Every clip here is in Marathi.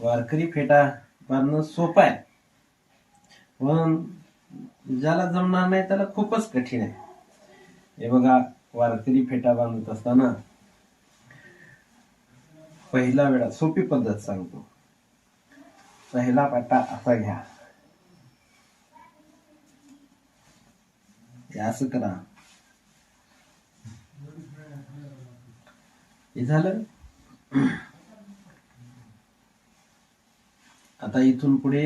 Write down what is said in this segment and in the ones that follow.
वारकरी फेटा बांधणं सोपं आहे. पण ज्याला जमणार नाही त्याला खूपच कठीण आहे. हे बघा वारकरी फेटा बांधत असताना पहिला वेळा सोपी पद्धत सांगतो. पहिला पाटा असा घ्या. हे असं करा. हे झालं? आता इथून पुढे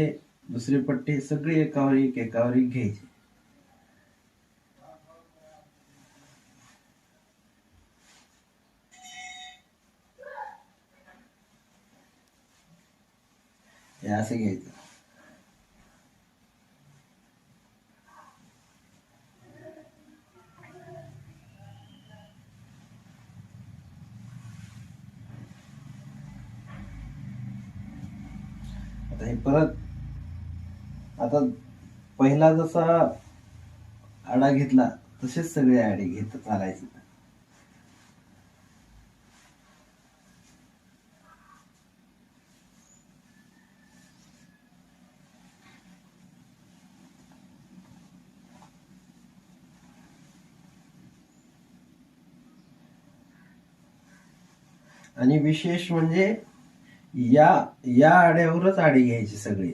दुसरे पट्टे सगळे एकावर एक एकावर एक घ्यायचे. हे असं घ्यायचं. आता हे परत आता पहिला जसा आडा घेतला तसेच सगळे आडे घेत चालायचे. आणि विशेष म्हणजे या या आड्यावरच आडी घ्यायची सगळी.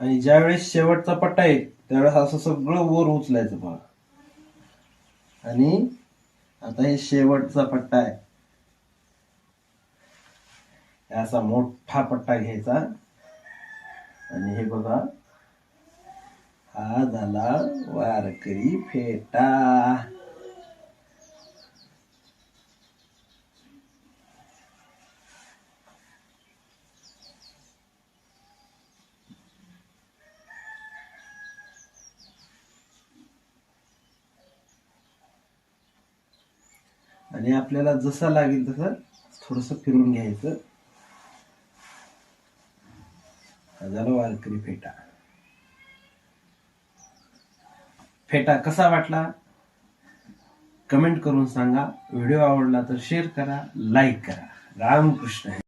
आणि ज्यावेळेस शेवटचा पट्टा येईल त्यावेळेस असं सगळं वर उचलायचं बघा. आणि आता हे शेवटचा पट्टा आहे. असा मोठा पट्टा घ्यायचा. आणि हे बघा हा झाला वारकरी फेटा. आणि आपल्याला जसा लागेल तसं थोडस फिरून घ्यायचं. झालं झाला वारकरी फेटा. फेटा कसा वाटला? कमेंट करून सांगा. व्हिडिओ आवडला तर शेअर करा लाईक करा. रामकृष्ण.